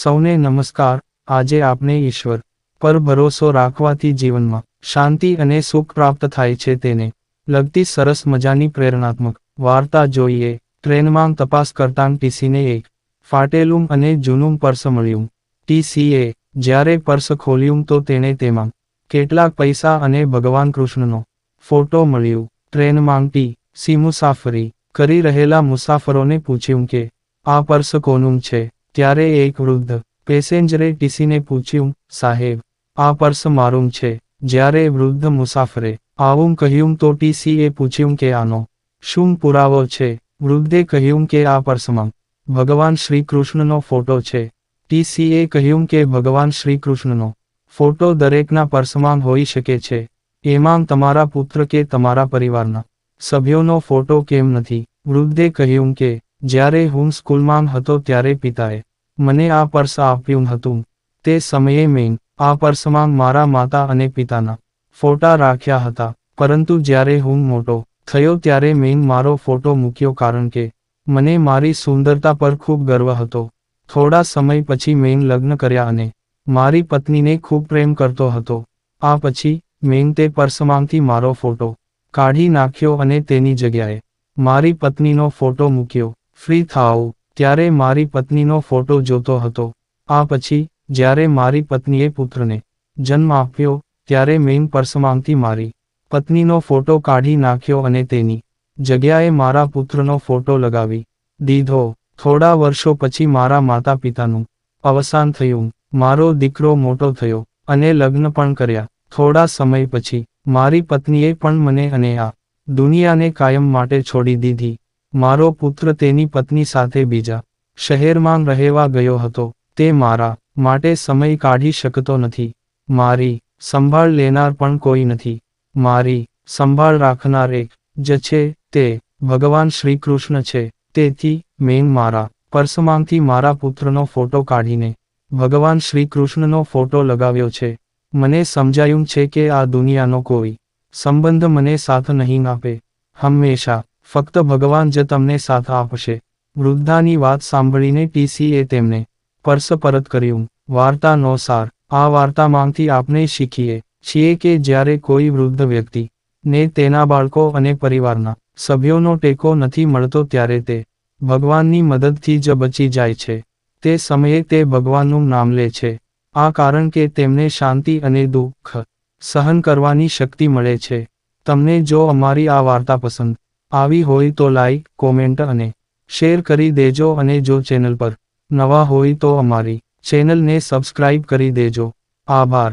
સૌને નમસ્કાર, આજે આપણે ઈશ્વર પર ભરોસો રાખવાથી જીવનમાં શાંતિ અને સુખ પ્રાપ્ત થાય છે તેને લગતી સરસ મજાની પ્રેરણાત્મક વાર્તા જોઈએ. ટ્રેનમાં તપાસ કરતાં ટીસીને એક ફાટેલું અને જૂનું પર્સ મળ્યું. ટીસીએ જ્યારે પર્સ ખોલ્યું તો તેણે તેમાં કેટલાક પૈસા અને ભગવાન કૃષ્ણનો ફોટો મળ્યું. ટ્રેનમાં ટી સી મુસાફરી કરી રહેલા મુસાફરોને પૂછ્યું કે, આ પર્સ કોનું છે? ત્યારે એક વૃદ્ધ પેસેન્જરે ટીસીને પૂછ્યું, સાહેબ, આ પર્સ મારું છે. જ્યારે વૃદ્ધ મુસાફરે આવું કહ્યું તો ટીસીએ પૂછ્યું કે આનો શું પુરાવો છે? વૃદ્ધે કહ્યું કે આ પર્સમાં ભગવાન શ્રી ફોટો છે. ટીસીએ કહ્યું કે ભગવાન શ્રી કૃષ્ણનો ફોટો દરેકના પર્સમાં હોઈ શકે છે. એમાં તમારા પુત્ર કે તમારા પરિવારના સભ્યોનો ફોટો કેમ નથી? વૃદ્ધે કહ્યું કે જ્યારે હું સ્કૂલમાં હતો ત્યારે પિતાએ મને આ પર્સ આપ્યું હતું. તે સમયે મેં આ પર્સમાં મારા માતા અને પિતાના ફોટા રાખ્યા હતા. પરંતુ જ્યારે હું મોટો થયો ત્યારે મેં મારો ફોટો મૂક્યો કારણ કે મને મારી સુંદરતા પર ખૂબ ગર્વ હતો. થોડા સમય પછી મેં લગ્ન કર્યા અને મારી પત્નીને ખૂબ પ્રેમ કરતો હતો. આ પછી મેં તે પર્સમાંથી મારો ફોટો કાઢી નાખ્યો અને તેની જગ્યાએ મારી પત્નીનો ફોટો મૂક્યો. ફ્રી થાઓ, ત્યારે મારી પત્નીનો ફોટો જોતો હતો. આ પછી, જ્યારે મારી પત્નીએ પુત્રને જન્મ આપ્યો, ત્યારે મેં પર્સમાંથી મારી પત્નીનો ફોટો કાઢી નાખ્યો અને તેની જગ્યાએ મારા પુત્રનો ફોટો લગાવી દીધો. થોડા વર્ષો પછી મારા માતા પિતાનું અવસાન થયું. મારો દીકરો મોટો થયો અને લગ્ન પણ કર્યા. થોડા સમય પછી, મારી પત્નીએ પણ મને અને આ દુનિયાને કાયમ માટે છોડી દીધી. મારો પુત્ર તેની પત્ની સાથે બીજા શહેરમાં રહેવા ગયો હતો. તે મારા માટે સમય કાઢી શકતો નથી. મારી સંભાળ લેનાર પણ કોઈ નથી. મારી સંભાળ રાખનાર એક જ છે તે ભગવાન શ્રી કૃષ્ણ છે. તેથી મેં મારા પર્સમાંથી મારા પુત્રનો ફોટો કાઢીને ભગવાન શ્રી કૃષ્ણનો ફોટો લગાવ્યો છે. મને સમજાયું છે કે આ દુનિયાનો કોઈ સંબંધ મને સાથ નહીં આપે. હંમેશા ફક્ત ભગવાન જ તમને સાથ આપશે. વૃદ્ધાની વાત સાંભળીને ટીસીએ તેમને પર્સ પરત કર્યું. વાર્તાનો સાર. આ વાર્તામાંથી આપણે શીખીએ છીએ કે જ્યારે કોઈ વૃદ્ધ વ્યક્તિ ને તેના બાળકો અને પરિવારના સભ્યોનો ટેકો નથી મળતો ત્યારે તે ભગવાનની મદદથી જ બચી જાય છે. તે સમયે તે ભગવાનનું નામ લે છે. આ કારણ કે તેમને શાંતિ અને દુઃખ સહન કરવાની શક્તિ મળે છે. તમને જો અમારી આ વાર્તા પસંદ આવી હોય તો લાઈક કોમેન્ટ અને શેર કરી દેજો અને જો ચેનલ પર નવા હોય તો અમારી ચેનલને સબસ્ક્રાઇબ કરી દેજો. આભાર.